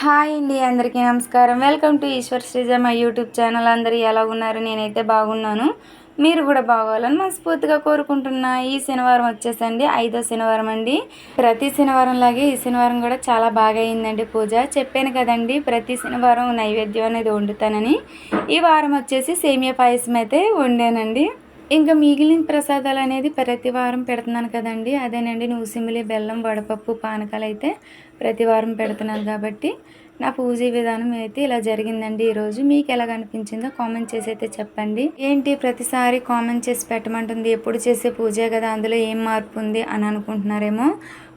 Hi అండి అందరికీ నమస్కారం. వెల్కమ్ టు ఈశ్వర్ శ్రీజ మా యూట్యూబ్ ఛానల్. అందరూ ఎలా ఉన్నారు? నేనైతే బాగున్నాను. మీరు కూడా బాగోవాలని మనస్ఫూర్తిగా కోరుకుంటున్నా. ఈ శనివారం వచ్చేసండి. ఐదో శనివారం అండి. ప్రతి శనివారం లాగే ఈ శనివారం కూడా చాలా బాగా అయిందండి పూజ. చెప్పాను కదండి ప్రతి శనివారం నైవేద్యం అనేది వండుతానని. ఈ వారం వచ్చేసి సేమియా పాయసం అయితే వండానండి. ఇంకా మిగిలిన ప్రసాదాలు అనేది ప్రతి వారం పెడుతున్నాను కదండి. అదేనండి నూసిమిలి బెల్లం వడపప్పు పానకాలు అయితే ప్రతి వారం పెడుతున్నాను కాబట్టి నా పూజ విధానం అయితే ఇలా జరిగిందండి ఈరోజు. మీకు ఎలా అనిపించిందో కామెంట్ చేసి అయితే చెప్పండి. ఏంటి ప్రతిసారి కామెంట్ చేసి పెట్టమంటుంది ఎప్పుడు చేసే పూజే కదా అందులో ఏం మార్పు ఉంది అని అనుకుంటున్నారేమో.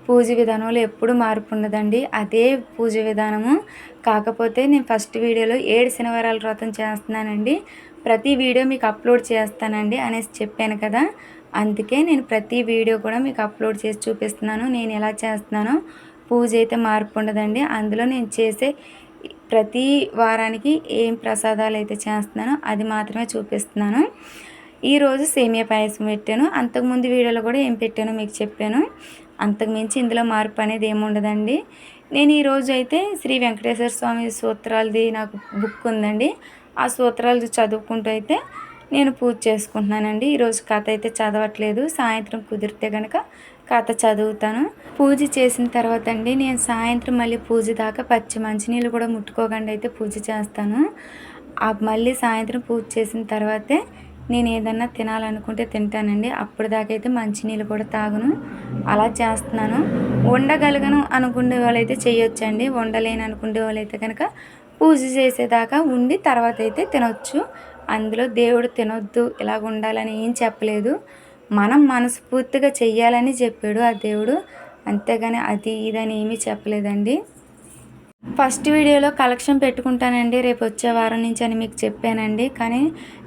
పూజ విధానంలో ఎప్పుడు మార్పు ఉండదండి. అదే పూజ విధానము. కాకపోతే నేను ఫస్ట్ వీడియోలో ఏడు శనివారాల వ్రతం చేస్తున్నానండి. ప్రతి వీడియో మీకు అప్లోడ్ చేస్తానండి అనేసి చెప్పాను కదా. అందుకే నేను ప్రతి వీడియో కూడా మీకు అప్లోడ్ చేసి చూపిస్తున్నాను. నేను ఎలా చేస్తున్నానో పూజ అయితే మార్పు ఉండదండి. అందులో నేను చేసే ప్రతి వారానికి ఏం ప్రసాదాలు అయితే చేస్తున్నానో అది మాత్రమే చూపిస్తున్నాను. ఈరోజు సేమియా పాయసం పెట్టాను. అంతకుముందు వీడియోలో కూడా ఏం పెట్టానో మీకు చెప్పాను. అంతకుమించి ఇందులో మార్పు అనేది ఏముండదండి నేను ఈరోజు అయితే శ్రీ వెంకటేశ్వర స్వామి సూత్రాలది నాకు బుక్ ఉందండి. ఆ సూత్రాలు చదువుకుంటూ అయితే నేను పూజ చేసుకుంటున్నానండి. ఈరోజు కథ అయితే చదవట్లేదు. సాయంత్రం కుదిరితే కనుక కథ చదువుతాను. పూజ చేసిన తర్వాత అండి నేను సాయంత్రం మళ్ళీ పూజ దాకా పచ్చి మంచినీళ్ళు కూడా ముట్టుకోకుండా అయితే పూజ చేస్తాను. ఆ మళ్ళీ సాయంత్రం పూజ చేసిన తర్వాతే నేను ఏదన్నా తినాలనుకుంటే తింటానండి. అప్పుడు దాకా అయితే మంచినీళ్ళు కూడా తాగును. అలా చేస్తున్నాను. వండగలగను అనుకునే వాళ్ళైతే చేయొచ్చండి. వండలేను అనుకునే వాళ్ళైతే కనుక పూజ చేసేదాకా ఉండి తర్వాత అయితే తినొచ్చు. అందులో దేవుడు తినొద్దు ఇలాగ ఉండాలని ఏం చెప్పలేదు. మనం మనస్ఫూర్తిగా చెయ్యాలని చెప్పాడు ఆ దేవుడు. అంతేగాని అది ఇదని ఏమీ చెప్పలేదండి. ఫస్ట్ వీడియోలో కలెక్షన్ పెట్టుకుంటానండి. రేపు వచ్చే వారం నుంచి అని మీకు చెప్పానండి. కానీ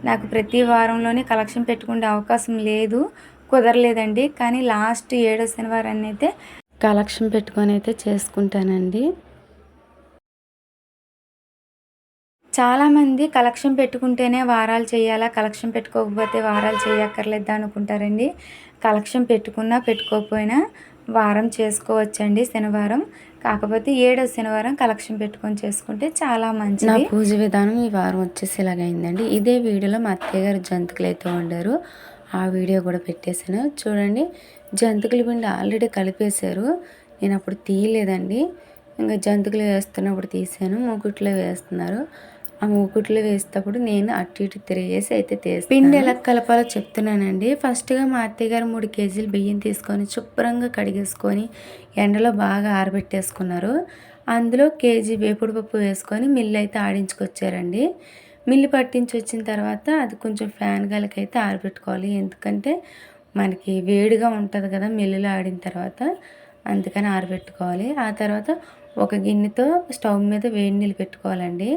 నాకు ప్రతి వారంలోనే కలెక్షన్ పెట్టుకునే అవకాశం లేదు కుదరలేదండి. కానీ లాస్ట్ ఏడో శనివారాన్ని అయితే కలెక్షన్ పెట్టుకొని అయితే చేసుకుంటానండి. చాలామంది కలెక్షన్ పెట్టుకుంటేనే వారాలు చేయాలా? కలెక్షన్ పెట్టుకోకపోతే వారాలు చేయక్కర్లేదా అనుకుంటారండి. కలెక్షన్ పెట్టుకున్నా పెట్టుకోకపోయినా వారం చేసుకోవచ్చండి శనివారం. కాకపోతే ఏడో శనివారం కలెక్షన్ పెట్టుకొని చేసుకుంటే చాలా మంచి నా పూజ విధానం ఈ వారం వచ్చేసి ఇలాగైందండి. ఇదే వీడియోలో మా అత్తయ్య గారు జంతుకులు అయితే వండారు. ఆ వీడియో కూడా పెట్టేశాను. చూడండి జంతుకుల పిండి ఆల్రెడీ కలిపేశారు. నేను అప్పుడు తీయలేదండి. ఇంకా జంతుకులు వేస్తున్నప్పుడు తీసాను మూకుట్లో వేస్తున్నారు. ఆ మూకుట్లో వేసేటప్పుడు నేను అటు ఇటు తిరిగేసి అయితే తీస్తాను. పిండి ఎలా కలపాలో చెప్తున్నానండి. ఫస్ట్గా మా అత్తయ్య గారు మూడు కేజీలు బియ్యం తీసుకొని శుభ్రంగా కడిగేసుకొని ఎండలో బాగా ఆరబెట్టేసుకున్నారు. అందులో కేజీ వేపుడు పప్పు వేసుకొని మిల్లు అయితే ఆడించుకొచ్చారండి. మిల్లు పట్టించి వచ్చిన తర్వాత అది కొంచెం ఫ్యాన్ గాలికైతే ఆరబెట్టుకోవాలి. ఎందుకంటే మనకి వేడిగా ఉంటుంది కదా మిల్లులో ఆడిన తర్వాత. అందుకని ఆరబెట్టుకోవాలి. ఆ తర్వాత ఒక గిన్నెతో స్టవ్ మీద వేడి నీళ్ళు పెట్టుకోవాలండి.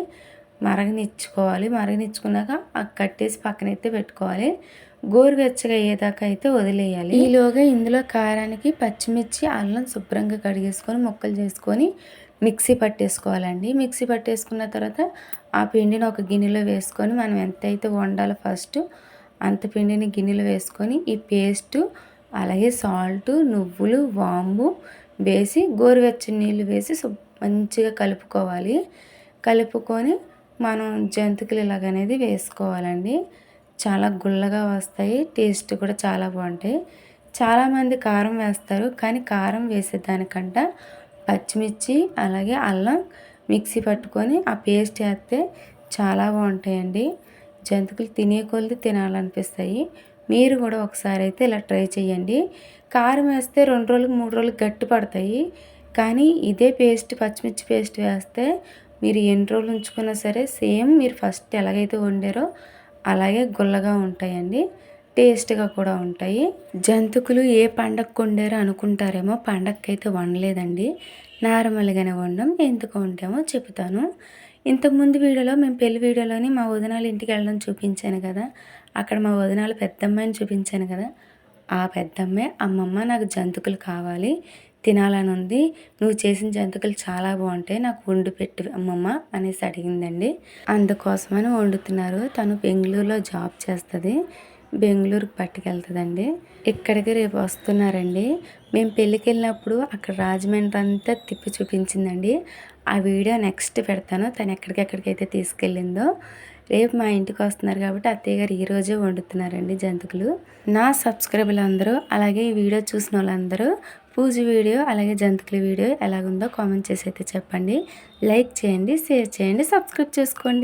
మరగనిచ్చుకోవాలి. మరగనిచ్చుకున్నాక ఆ కట్టేసి పక్కనైతే పెట్టుకోవాలి. గోరువెచ్చగా అయ్యేదాకా అయితే వదిలేయాలి. ఈలోగా ఇందులో కారానికి పచ్చిమిర్చి అల్లం శుభ్రంగా కడిగేసుకొని ముక్కలు చేసుకొని మిక్సీ పట్టేసుకోవాలండి. మిక్సీ పట్టేసుకున్న తర్వాత ఆ పిండిని ఒక గిన్నెలో వేసుకొని మనం ఎంత అయితే వండాలో ఫస్ట్ అంత పిండిని గిన్నెలో వేసుకొని ఈ పేస్టు అలాగే సాల్ట్ నువ్వులు వాంబు వేసి గోరువెచ్చని నీళ్ళు వేసి మంచిగా కలుపుకోవాలి. కలుపుకొని మనం జంతికలు ఇలాగనేది వేసుకోవాలండి. చాలా గుల్లగా వస్తాయి. టేస్ట్ కూడా చాలా బాగుంటాయి. చాలామంది కారం వేస్తారు. కానీ కారం వేసేదానికంట పచ్చిమిర్చి అలాగే అల్లం మిక్సీ పట్టుకొని ఆ పేస్ట్ వేస్తే చాలా బాగుంటాయండి. జంతికలు తినే కొలిది తినాలనిపిస్తాయి. మీరు కూడా ఒకసారి అయితే ఇలా ట్రై చేయండి. కారం వేస్తే రెండు రోజులకు మూడు రోజులకు గట్టి పడతాయి. కానీ ఇదే పేస్ట్ పచ్చిమిర్చి పేస్ట్ వేస్తే మీరు ఎన్ని రోజులు ఉంచుకున్నా సరే సేమ్ మీరు ఫస్ట్ ఎలాగైతే వండారో అలాగే గుల్లగా ఉంటాయండి. టేస్ట్గా కూడా ఉంటాయి. జంతుకులు ఏ పండగకు వండారో అనుకుంటారేమో పండగకి అయితే వండలేదండి. నార్మల్గానే వండం ఎందుకు వండామో చెప్తాను ఇంతకుముందు వీడియోలో మేము పెళ్ళి వీడియోలోని మా వదినాలు ఇంటికి వెళ్ళడం చూపించాను కదా. అక్కడ మా వదినాలు పెద్దమ్మాయిని చూపించాను కదా. ఆ పెద్దమ్మే అమ్మమ్మ నాకు జంతుకులు కావాలి. తినాలని ఉంది నువ్వు చేసిన జంతికలు చాలా బాగుంటాయి. నాకు వండు పెట్టు అమ్మమ్మ అనేసి అడిగిందండి. అందుకోసమని వండుతున్నారు. తను బెంగళూరులో జాబ్ చేస్తుంది. బెంగళూరుకి పట్టుకెళ్తుందండి. ఇక్కడికి రేపు వస్తున్నారండి. మేము పెళ్ళికి వెళ్ళినప్పుడు అక్కడ రాజమండ్రి అంతా తిప్పి చూపించిందండి. ఆ వీడియో నెక్స్ట్ పెడతాను. తను ఎక్కడికెక్కడికైతే తీసుకెళ్ళిందో రేపు మా ఇంటికి వస్తున్నారు కాబట్టి అత్తయ్య గారు ఈరోజే వండుతున్నారండి జంతికలు. నా సబ్స్క్రైబర్లు అందరూ అలాగే ఈ వీడియో చూసిన వాళ్ళందరూ పూజ వీడియో అలాగే జంతికల వీడియో ఎలాగుందో కామెంట్ చేసి అయితే చెప్పండి. లైక్ చేయండి షేర్ చేయండి సబ్స్క్రైబ్ చేసుకోండి.